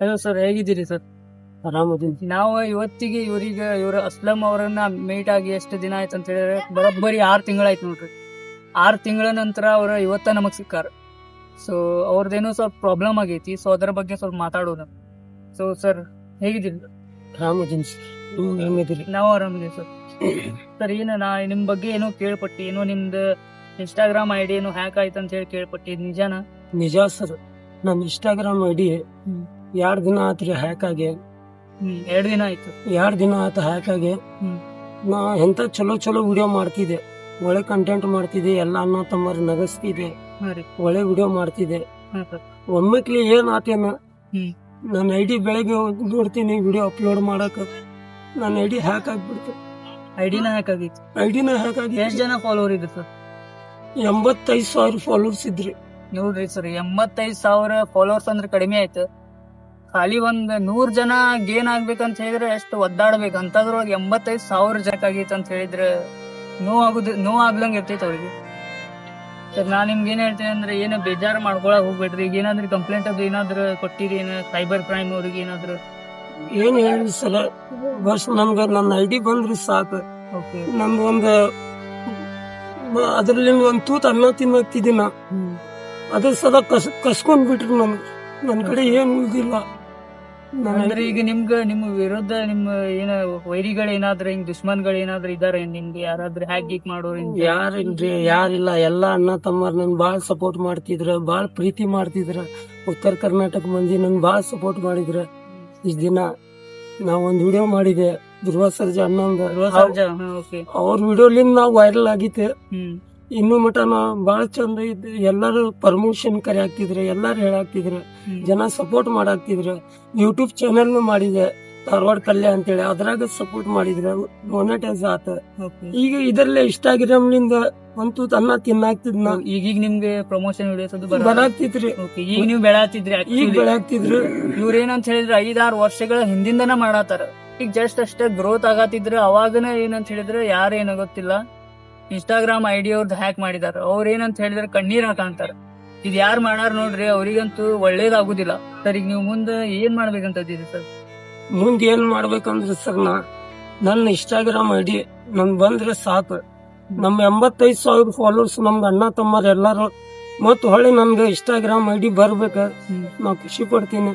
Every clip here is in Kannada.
ಹಲೋ ಸರ್ ಹೇಗಿದ್ದೀರಿ ಸರ್? ಆರಾಮದೀನಿ. ನಾವು ಇವತ್ತಿಗೆ ಇವರಿಗೆ ಇವ್ರ ಅಸ್ಲಂ ಅವರನ್ನ ಮೀಟ್ ಆಗಿ ಎಷ್ಟು ದಿನ ಆಯ್ತು ಅಂತ ಹೇಳಿದ್ರೆ ಬರೋಬ್ಬರಿ ಆರು ತಿಂಗಳಾಯ್ತು ನೋಡ್ರಿ. ಆರು ತಿಂಗಳ ನಂತರ ಅವ್ರ ಇವತ್ತ ನಮಗ್ ಸಿಕ್ಕಾರ. ಸೊ ಅವ್ರದ್ದೇನೋ ಸ್ವಲ್ಪ ಪ್ರಾಬ್ಲಮ್ ಆಗೈತಿ. ಸೊ ಅದರ ಬಗ್ಗೆ ಸ್ವಲ್ಪ ಮಾತಾಡೋಣ. ಸೊ ಸರ್ ಹೇಗಿದ್ದೀರಿ? ಆರಾಮದೀನಿ ಸರ್. ನೀವು ಆರಾಮದಿರಿ ನಾವು ಆರಾಮಿದ್ದೀವಿ ಸರ್. ಸರ್ ಏನು ನಾ ನಿಮ್ ಬಗ್ಗೆ ಏನೋ ಕೇಳ್ಪಟ್ಟಿ ಏನೋ ನಿಮ್ದು ಇನ್ಸ್ಟಾಗ್ರಾಮ್ ಐಡಿ ಡಿ ಏನೋ ಹ್ಯಾಕ್ ಆಯ್ತು ಅಂತ ಹೇಳಿ ಕೇಳ್ಪಟ್ಟಿ ನಿಜಾನ? ನಿಜ ಸರ್. ನಮ್ಮ ಇನ್ಸ್ಟಾಗ್ರಾಮ್ ಐಡಿ. ಎರಡ್ ದಿನ ಆತ್ರಿ ಹ್ಯಾಕ್ ಆಗಿ. ಎರಡು ಎರಡ್ ದಿನ ಆಯ್ತು. ಎರಡು ದಿನ ಆತ ಹ್ಯಾಕ್ ಆಗಿ. ಹ್ಮ್. ನಾ ಎಂತ ಚಲೋ ಚಲೋ ವಿಡಿಯೋ ಮಾಡ್ತಿದ್ದೆ. ಒಳ್ಳೆ ಕಂಟೆಂಟ್ ಮಾಡ್ತಿದ್ದೆ ಎಲ್ಲ ಅಣ್ಣ ತಮ್ಮರು ನಗಸ್ತಿದ್ದೆ. ಹಾ ರೀ. ಒಳ್ಳೆ ವಿಡಿಯೋ ಮಾಡ್ತಿದ್ದೆ. ಹಾ ಸರ್. ಒಮ್ಮೆಕ್ಲಿ ಏನ್ ಆತೇನ? ಹ್ಮ್. ನನ್ನ ಐ ಡಿ ಬೆಳಗ್ಗೆ ಹೋಗ್ ನೋಡ್ತೀನಿ ವಿಡಿಯೋ ಅಪ್ಲೋಡ್ ಮಾಡಕ್. ನನ್ನ ಐ ಡಿ ಹ್ಯಾಕ್ ಆಗ್ಬಿಡ್ತು. ಐಡಿನ ಹ್ಯಾಕ್ ಆಗಿತ್ತು. ಐ ಡಿನ ಹ್ಯಾಕ್ ಆಗಿ ಎಷ್ಟ್ ಜನ ಫಾಲೋವರ್ ಇದ್ರು ಸರ್? ಎಂಬತ್ತೈದು ಸಾವಿರ ಫಾಲೋವರ್ಸ್ ಇದ್ರಿ. ನೋಡ್ರಿ ಸರ್ ಎಂಬತ್ತೈದು ಸಾವಿರ ಫಾಲೋವರ್ಸ್ ಅಂದ್ರೆ ಕಡಿಮೆ ಆಯ್ತು. ಖಾಲಿ ಒಂದ್ ನೂರ್ ಜನ ಗೇನ್ ಆಗ್ಬೇಕಂತ ಹೇಳಿದ್ರೆ ಎಷ್ಟು ಒದ್ದಾಡ್ಬೇಕು. ಅಂತದ್ರೊಳಗೆ ಎಂಬತ್ತೈದ್ ಸಾವಿರ ಜನಕ್ಕೆ ಆಗೈತೆ ಅಂತ ಹೇಳಿದ್ರೆ ನೋ ಆಗುದು ನೋ ಆಗ್ಲಂಗ್ ಇರ್ತೈತೆ ಅವ್ರಿಗೆ. ಸರ್ ನಾನ್ ನಿಮ್ಗೆ ಏನ್ ಹೇಳ್ತೀನಿ ಅಂದ್ರೆ ಏನು ಬೇಜಾರು ಮಾಡ್ಕೊಳಕ್ ಹೋಗ್ಬೇಡ್ರಿ. ಈಗ ಏನಾದ್ರೂ ಕಂಪ್ಲೇಂಟ್ ಅದು ಏನಾದ್ರು ಕೊಟ್ಟಿರಿ ಏನ ಸೈಬರ್ ಕ್ರೈಮ್ ಅವ್ರಿಗೆ ಏನಾದ್ರು? ಏನ್ ಹೇಳಿ ಸಲ ಬಸ್ ನಮ್ಗ ನನ್ನ ಐ ಡಿ ಬಂದ್ರಿ ಸಾಕು. ಓಕೆ ನಮ್ದು ಒಂದು ಅದ್ರಲ್ಲಿ ಒಂದ್ ತೂತ್ ಅನ್ನ ತಿನ್ನಕ್ತಿದ್ದೀನ ಅದ್ರ ಸದಾ ಕಸ್ ಕಸ್ಕೊಂಡ್ ಬಿಟ್ರಿ ನನ್ ನನ್ ಕಡೆ ಏನು ಉಳ್ದಿಲ್ಲ ನನ್ನ ಅಂದ್ರೆ ಈಗ ನಿಮ್ಗ ನಿಮ್ಮ ವಿರುದ್ಧ ನಿಮ್ಮ ಏನ ವೈರಿಗಳೇನಾದ್ರೆ ಹಿಂಗ್ ದುಶ್ಮನ್ಗಳು ಏನಾದ್ರು ಇದಾರೆ ನಿಮ್ಗೆ ಯಾರಾದ್ರೂ ಹ್ಯಾಕ್ ಗೀಕ್ ಮಾಡೋರು ಯಾರಿಲ್ರಿ ಯಾರಿಲ್ಲ. ಎಲ್ಲಾ ಅಣ್ಣ ತಮ್ಮರ್ ನನ್ ಬಾಳ್ ಸಪೋರ್ಟ್ ಮಾಡ್ತಿದ್ರ ಬಾಳ್ ಪ್ರೀತಿ ಮಾಡ್ತಿದ್ರ. ಉತ್ತರ ಕರ್ನಾಟಕ ಮಂದಿ ನನ್ ಬಾಳ್ ಸಪೋರ್ಟ್ ಮಾಡಿದ್ರ. ಇಷ್ಟ ದಿನ ನಾ ಒಂದ್ ವಿಡಿಯೋ ಮಾಡಿದೆ ಧ್ರುವ ಸರ್ಜಾ ಅಣ್ಣ ಅವ್ರ ವಿಡಿಯೋಲಿಂದ ನಾವ್ ವೈರಲ್ ಆಗಿತ್ತೆ. ಇನ್ನು ಮಟನ ಭಾಳ ಚಂದ ಇದ್ದೆ ಎಲ್ಲಾರು ಪ್ರಮೋಷನ್ ಕರೆ ಹಾಕ್ತಿದ್ರೆ ಎಲ್ಲಾರು ಹೇಳಾಕ್ತಿದ್ರೆ ಜನ ಸಪೋರ್ಟ್ ಮಾಡಾಕ್ತಿದ್ರೆ. ಯೂಟ್ಯೂಬ್ ಚಾನೆಲ್ ಮಾಡಿದೆ ಧಾರವಾಡ ಕಲ್ಯ ಅಂತೇಳಿ. ಅದ್ರಾಗ ಸಪೋರ್ಟ್ ಮಾಡಿದ್ರೆ ಮೊನೆಟೈಸ್ ಆತ. ಈಗ ಇದರಲ್ಲೇ ಆಗಿರಮ್ಲಿಂದ ಒಂದು ಅನ್ನ ತಿನ್ನಾಕ್ತಿದ್ ನಾ. ಈಗೀಗ ನಿಮ್ಗೆ ಪ್ರಮೋಷನ್ ವಿಡಿಯೋಸ್ ಅದು ಬರ ಬರಾಕ್ತಿದ್ರಿ. ಈಗ ನೀವು ಬೆಳಾತಿದ್ರಿ ಈಗ ಬೆಳಾಕ್ತಿದ್ರು. ಇವ್ರೇನಂತ ಹೇಳಿದ್ರೆ ಐದಾರು ವರ್ಷಗಳ ಹಿಂದಿಂದನ ಮಾಡಾತಾರ. ಈಗ ಜಸ್ಟ್ ಅಷ್ಟೇ ಗ್ರೋತ್ ಆಗತ್ತಿದ್ರ ಅವಾಗನ ಏನಂತ ಹೇಳಿದ್ರೆ ಯಾರು ಏನೋ ಗೊತ್ತಿಲ್ಲ. ಇನ್ಸ್ಟಾಗ್ರಾಮ್ ಐ ಡಿ ಅವ್ರದ್ದು ಹ್ಯಾಕ್ ಮಾಡಿದಾರ. ಅವ್ರ ಏನಂತ ಹೇಳಿದ್ರೆ ಕಣ್ಣೀರ್ ಹಾಕಂತಾರ ಇದ್ ಯಾರು ಮಾಡಾರ ನೋಡ್ರಿ ಅವರಿಗಂತೂ ಒಳ್ಳೇದಾಗುದಿಲ್ಲ. ಸರ್ ಈಗ ನೀವು ಮುಂದೆ ಏನ್ ಮಾಡ್ಬೇಕಂತ ಇದ್ದೀರಿ ಸರ್? ಮುಂದೆ ಏನ್ ಮಾಡ್ಬೇಕಂದ್ರೆ ಸರ್ ನಾ ನನ್ನ ಇನ್ಸ್ಟಾಗ್ರಾಮ್ ಐ ಡಿ ನನ್ ಬಂದ್ರೆ ಸಾಕು. ನಮ್ ಎಂಬತ್ತೈದು ಸಾವಿರ ಫಾಲೋವರ್ಸ್ ನಮ್ದು ಅಣ್ಣ ತಮ್ಮರು ಎಲ್ಲಾರು. ಮತ್ತು ಹೊಳ್ಳಿ ನನ್ಗೆ ಇನ್ಸ್ಟಾಗ್ರಾಮ್ ಐ ಡಿ ಬರ್ಬೇಕು. ನಾ ಖುಷಿ ಪಡ್ತೀನಿ.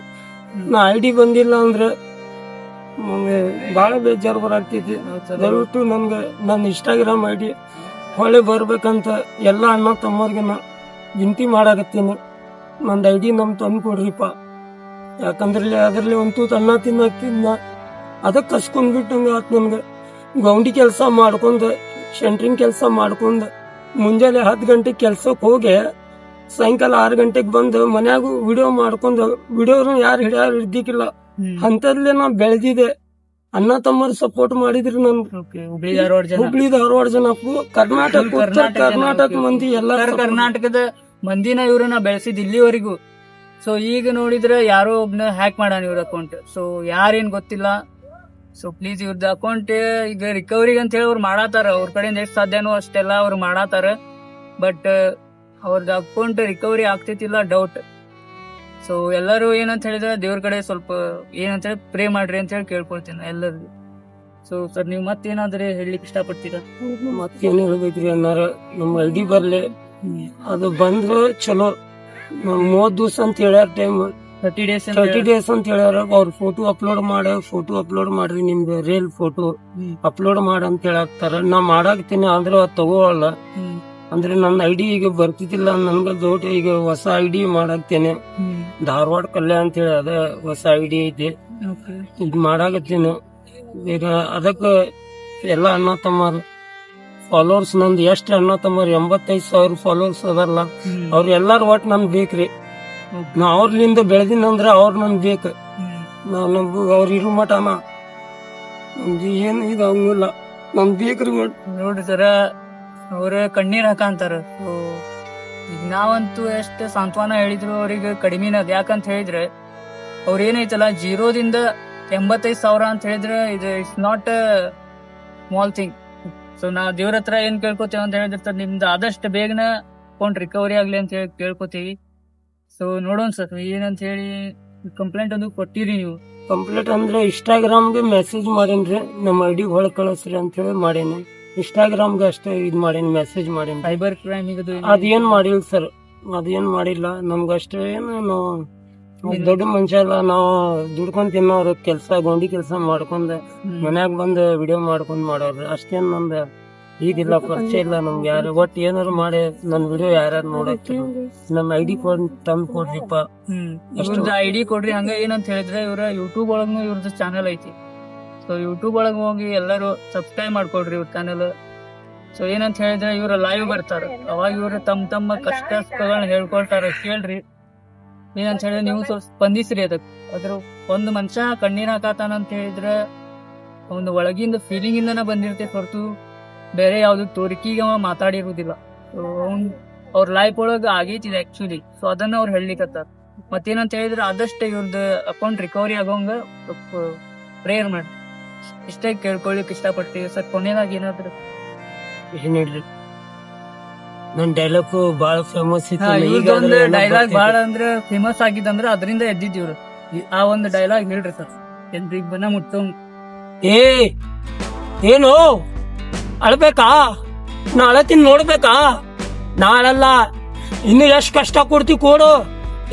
ನಾ ಐ ಡಿ ಬಂದಿಲ್ಲ ಅಂದ್ರೆ ನಮ್ಗೆ ಬಹಳ ಬೇಜಾರು ಬರಾಗ್ತೈತಿ ದಯವಿಟ್ಟು ನನ್ಗೆ ನನ್ನ ಇನ್ಸ್ಟಾಗ್ರಾಮ್ ಐಡಿ ಹೊಳೆ ಬರ್ಬೇಕಂತ ಎಲ್ಲ ಅಣ್ಣ ತಮ್ಮವ್ರಿಗೆ ನಾ ವಿನಂತಿ ಮಾಡಾಕತ್ತೀನಿ. ನಂದು ಐ ಡಿ ನಮ್ಮ ತಂದು ಕೊಡ್ರಿಪ್ಪ ಯಾಕಂದ್ರೆ ಅದರಲ್ಲಿ ಒಂದು ತೂತು ಅನ್ನ ನಾ ಅದಕ್ಕೆ ಕಸ್ಕೊಂಡ್ಬಿಟ್ಟಂಗೆ ಆತು ನನಗೆ. ಗೌಂಡಿ ಕೆಲಸ ಮಾಡ್ಕೊಂಡು ಸೆಂಟ್ರಿಂಗ್ ಕೆಲಸ ಮಾಡ್ಕೊಂಡು, ಮುಂಜಾನೆ ಹತ್ತು ಗಂಟೆಗೆ ಕೆಲ್ಸಕ್ಕೆ ಹೋಗಿ, ಸಾಯಂಕಾಲ ಆರು ಗಂಟೆಗೆ ಬಂದು ಮನ್ಯಾಗೂ ವಿಡಿಯೋ ಮಾಡ್ಕೊಂಡು ವಿಡಿಯೋನು ಯಾರು ಹಿಡಿಯಾರು ಹಿಡ್ದಿಕ್ಕಿಲ್ಲ. ಅಂತದ್ಲೆ ನಾ ಬೆಳೆದಿದೆ. ಅಣ್ಣ ತಮ್ಮರು ಸಪೋರ್ಟ್ ಮಾಡಿದ್ರು ನನ್ ಹುಬ್ಳಿ ಧಾರವಾಡ ಜನ ಹುಬ್ಳಿ ಧಾರವಾಡ ಕರ್ನಾಟಕ ಉತ್ತರ ಕರ್ನಾಟಕ ಮಂದಿ ಎಲ್ಲ ಕರ್ನಾಟಕದ ಮಂದಿನ ಇವ್ರನ್ನ ಬೆಳೆಸಿದ್ ಇಲ್ಲಿವರೆಗೂ. ಸೊ ಈಗ ನೋಡಿದ್ರೆ ಯಾರೋ ಒಬ್ನ ಹ್ಯಾಕ್ ಮಾಡಾನ ಇವ್ರ ಅಕೌಂಟ್ ಸೊ ಯಾರೇನ್ ಗೊತ್ತಿಲ್ಲ. ಸೊ ಪ್ಲೀಸ್ ಇವ್ರದ್ದು ಅಕೌಂಟ್ ಈಗ ರಿಕವರಿ ಅಂತ ಹೇಳಿ ಅವ್ರು ಮಾಡಾತಾರ. ಅವ್ರ ಕಡೆಯಿಂದ ಎಷ್ಟು ಸಾಧ್ಯನೋ ಅಷ್ಟೆಲ್ಲ ಅವ್ರು ಮಾಡಾತಾರ. ಬಟ್ ಅವ್ರದ್ದು ಅಕೌಂಟ್ ರಿಕವರಿ ಆಗ್ತೈತಿಲ್ಲ ಡೌಟ್ ಸೊ ಎಲ್ಲರೂ ಏನಂತ ಹೇಳಿದ್ರೆ ದೇವ್ರ ಕಡೆ ಸ್ವಲ್ಪ ಏನಂತ ಹೇಳಿ ಪ್ರೇ ಮಾಡ್ರಿ ಅಂತ ಹೇಳಿ ಕೇಳ್ಕೊಳ್ತೀನಿ ಎಲ್ಲರಿಗೂ. ಸೊ ಸರ್ ನೀವು ಮತ್ತೇನಾದ್ರೆ ಹೇಳಲಿಕ್ಕೆ ಇಷ್ಟಪಡ್ತೀರಾ? ಮತ್ತೇನು ಹೇಳ್ಬೇಕ್ರಿ ಅನ್ನಾರ ನಮ್ಮ ಐಡಿ ಬರ್ಲಿ ಅದು ಬಂದ್ರೆ ಚಲೋ. ಮೂವತ್ ದಿವಸ ಅಂತ ಹೇಳ್ಯಾರ time thirty days thirty days ಅಂತ ಹೇಳ್ಯಾರ ಅವ್ರ ಫೋಟೋ ಅಪ್ಲೋಡ್ ಮಾಡ ಫೋಟೋ ಅಪ್ಲೋಡ್ ಮಾಡ್ರಿ ನಿಮ್ದು ರೇಲ್ ಫೋಟೋ ಅಪ್ಲೋಡ್ ಮಾಡ ಅಂತ ಹೇಳಾಕ್ತಾರ. ನಾ ಮಾಡಾಕ್ತೀನಿ ಆದ್ರೂ ಅದು ತಗೋವಲ್ಲ. ಅಂದ್ರೆ ನನ್ನ ಐಡಿ ಈಗ ಬರ್ತಿದ್ದಿಲ್ಲ ನನ್ಗ ದೊಡ್ಡ ಈಗ ಹೊಸ ಐಡಿ ಮಾಡಾಕ್ತೇನೆ ಧಾರವಾಡ ಕಲ್ಯಾಣ ಅಂತ ಹೇಳಿ ಅದ ಹೊಸ ಐಡಿ ಐತಿ. ಇದ್ ಮಾಡಾಕತ್ತೇನೆ. ಈಗ ಅದಕ್ಕ ಎಲ್ಲ ಅಣ್ಣ ತಮ್ಮರು ಫಾಲೋವರ್ಸ್ ನಂದು ಎಷ್ಟು ಅಣ್ಣ ತಮ್ಮರು? ಎಂಬತ್ತೈದು ಸಾವಿರ ಫಾಲೋವರ್ಸ್ ಅದಲ್ಲ ಅವ್ರ ಎಲ್ಲಾರು ಒಟ್ ನನ್ ಬೇಕ್ರಿ. ನಾ ಅವ್ರಲಿಂದ ಬೆಳೆದಿನಂದ್ರ ಅವ್ರ ನನ್ ಬೇಕ. ನಾ ನಮ್ಗ ಅವ್ರ ಇರು ಮಟನ ನಮ್ದು ಏನು ಇದು ಹಂಗಿಲ್ಲ ನನ್ ಬೇಕ್ರಿ ನೋಡಿ ಸರ ಅವ್ರ ಕಣ್ಣೀರ್ ಹಾಕಂತಾರ. ಈಗ ನಾವಂತೂ ಎಷ್ಟು ಸಾಂತ್ವನ ಹೇಳಿದ್ರು ಅವ್ರಿಗೆ ಕಡಿಮೆನ ಯಾಕಂತ ಹೇಳಿದ್ರೆ, ಅವ್ರ ಏನೈತಲ್ಲ, ಜೀರೋದಿಂದ ಎಂಬತ್ತೈದು ಸಾವಿರ ಅಂತ ಹೇಳಿದ್ರೆ ಇದು it's not small thing. So, ನಾ ದೇವ್ರ ಹತ್ರ ಏನ್ ಕೇಳ್ಕೊತೇವೆ ಅಂತ ಹೇಳಿದ್ರೆ ಸರ್, ನಿಮ್ದು ಆದಷ್ಟು ಬೇಗನ ಅಕೌಂಟ್ ರಿಕವರಿ ಆಗ್ಲಿ ಅಂತ ಹೇಳಿ ಕೇಳ್ಕೊತೀವಿ. ಸೊ, ನೋಡೋಣ ಸರ್, ಏನಂತ ಹೇಳಿ ಕಂಪ್ಲೇಂಟ್ ಒಂದು ಕೊಟ್ಟಿರಿ ನೀವು. ಕಂಪ್ಲೇಂಟ್ ಅಂದ್ರೆ ಇನ್ಸ್ಟಾಗ್ರಾಮ್ಗೆ ಮೆಸೇಜ್ ಮಾಡೇನ್ರಿ, ನಮ್ಮ ಐಡಿ ಹೊಳ್ ಕಳಿಸ್ರಿ ಅಂತ ಹೇಳಿ ಮಾಡೇನಿ. ಇನ್ಸ್ಟಾಗ್ರಾಮ್ಗೆ ಅಷ್ಟೇ ಇದ್ ಮಾಡೀನಿ ಮೆಸೇಜ್ ಮಾಡೀನಿ. ಸೈಬರ್ ಕ್ರೈಮ್ ಇದು ಅದೇನ್ ಮಾಡಿಲ್ಲ ಸರ್ ಅದೇನ್ ಮಾಡಿಲ್ಲ. ನಮ್ಗಷ್ಟೇ ಏನು ನಾವು ದೊಡ್ಡ ಮನುಷ್ಯ ಅಲ್ಲ ನಾವು ದುಡ್ಕೊಂಡ್ ತಿನ್ನೋರು ಕೆಲಸ ಗೊಂಡಿ ಕೆಲಸ ಮಾಡ್ಕೊಂಡ್ ಮನ್ಯಾಗ ಬಂದು ವಿಡಿಯೋ ಮಾಡ್ಕೊಂಡ್ ಮಾಡೋರು. ಅಷ್ಟೇನ್ ನಂದ ಈಗಿಲ್ಲ ಪರಿಚಯ ಇಲ್ಲ ನಮ್ಗೆ ಯಾರು. ಒಟ್ ಏನಾರು ಮಾಡಿ ನನ್ ವಿಡಿಯೋ ಯಾರ್ಯಾರು ನೋಡಕ್ಕೆ ನಮ್ ಐಡಿ ಕೊಡ್ ತಂದ್ ಕೊಡ್ರಿಪ್ಪ. ಐ ಅಷ್ಟು. ಐಡಿ ಕೊಡ್ರಿ. ಹಂಗ ಏನಂತ ಹೇಳಿದ್ರೆ ಇವ್ರ ಯೂಟ್ಯೂಬ್ ಒಳಗ ಇವ್ರದ್ದು ಚಾನಲ್ ಐತಿ. ಸೊ ಯೂಟ್ಯೂಬ್ ಒಳಗೆ ಹೋಗಿ ಎಲ್ಲರೂ ಸಬ್ಸ್ಕ್ರೈಬ್ ಮಾಡ್ಕೊಡ್ರಿ ಇವ್ರ ಚಾನೆಲ್ ಸೊ ಏನಂತ ಹೇಳಿದ್ರೆ ಇವರು ಲೈವ್ ಬರ್ತಾರೆ. ಅವಾಗ ಇವರು ತಮ್ಮ ತಮ್ಮ ಕಷ್ಟ ಸುಖಗಳನ್ನ ಹೇಳ್ಕೊಳ್ತಾರೆ. ಕೇಳ್ರಿ. ಏನಂತ ಹೇಳಿದ್ರೆ ನೀವು ಸ್ವಲ್ಪ ಸ್ಪಂದಿಸ್ರಿ ಅದಕ್ಕೆ ಅದ್ರ ಒಂದು ಮನುಷ್ಯ ಕಣ್ಣೀರ್ ಹಾಕತಾನ ಅಂತ ಹೇಳಿದ್ರೆ ಒಂದು ಒಳಗಿಂದ ಫೀಲಿಂಗ್ ಇಂದನ ಬಂದಿರ್ತೈತೆ ಹೊರತು ಬೇರೆ ಯಾವ್ದು ತೋರಿಕೆಗೆ ಅವ ಮಾತಾಡಿರುವುದಿಲ್ಲ ಅವ್ನ್ ಅವ್ರ ಲೈಫ್ ಒಳಗ ಆಗೈತಿದೆ ಆಕ್ಚುಲಿ ಸೊ ಅದನ್ನ ಅವ್ರು ಹೇಳ್ಲಿಕ್ಕತ್ತಾರ ಮತ್ತೇನಂತ ಹೇಳಿದ್ರೆ ಆದಷ್ಟು ಇವ್ರದ್ದು ಅಕೌಂಟ್ ರಿಕವರಿ ಆಗೋಂಗ ಪ್ರೇಯರ್ ಮಾಡಿ ಇಷ್ಟೇ ಕೇಳ್ಕೊಳ್ಳಿಕ್ ಇಷ್ಟಪಡ್ತೀವಿ. ಸರ್ ಕೊನೆಯಾಗಿ ಏನಾದ್ರು? ಏನ್ ಹೇಳ್ರಿ? ನನ್ ಡೈಲಾಗ್ ಬಾಳ ಫೇಮಸ್ ಡೈಲಾಗ್. ಬಹಳ ಅಂದ್ರೆ ಫೇಮಸ್ ಆಗಿದ್ದಂದ್ರೆ ಅದರಿಂದ ಎದ್ದಿದ್ದೀವ್ರು. ಆ ಒಂದು ಡೈಲಾಗ್ ಹೇಳ್ರಿ ಸರ್. ಎಲ್ರಿಗ್ ಬನ್ನ ಮುಟ್ಟು ಏ ಏನು? ಅಳ್ಬೇಕಾ? ನಾ ತಿನ್ ನೋಡ್ಬೇಕಾ? ನಾ ಅಳಲ್ಲ ಇನ್ನು ಎಷ್ಟ್ ಕಷ್ಟ ಕೊಡ್ತಿ ಕೊಡು.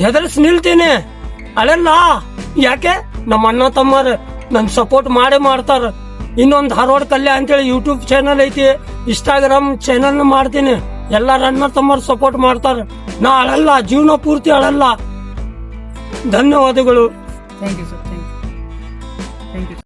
ಹೆದರ್ಸ್ ನಿಲ್ತೀನಿ. ಅಳಲ್ಲ. ಯಾಕೆ? ನಮ್ಮ ಅಣ್ಣ ತಮ್ಮರ್. ನನ್ ಸಪೋರ್ಟ್ ಮಾಡೇ ಮಾಡ್ತಾರ. ಇನ್ನೊಂದು ಧಾರವಾಡ ಕಲ್ಯ ಅಂತೇಳಿ ಯೂಟ್ಯೂಬ್ ಚಾನಲ್ ಐತಿ ಇನ್ಸ್ಟಾಗ್ರಾಮ್ ಚಾನಲ್ ಮಾಡ್ತೀನಿ. ಎಲ್ಲ ಅಣ್ಣ ತಮ್ಮರ್ ಸಪೋರ್ಟ್ ಮಾಡ್ತಾರ. ನಾ ಅಳಲ್ಲ, ಜೀವನ ಪೂರ್ತಿ ಅಳಲ್ಲ. ಧನ್ಯವಾದಗಳು. Thank you sir thank you thank you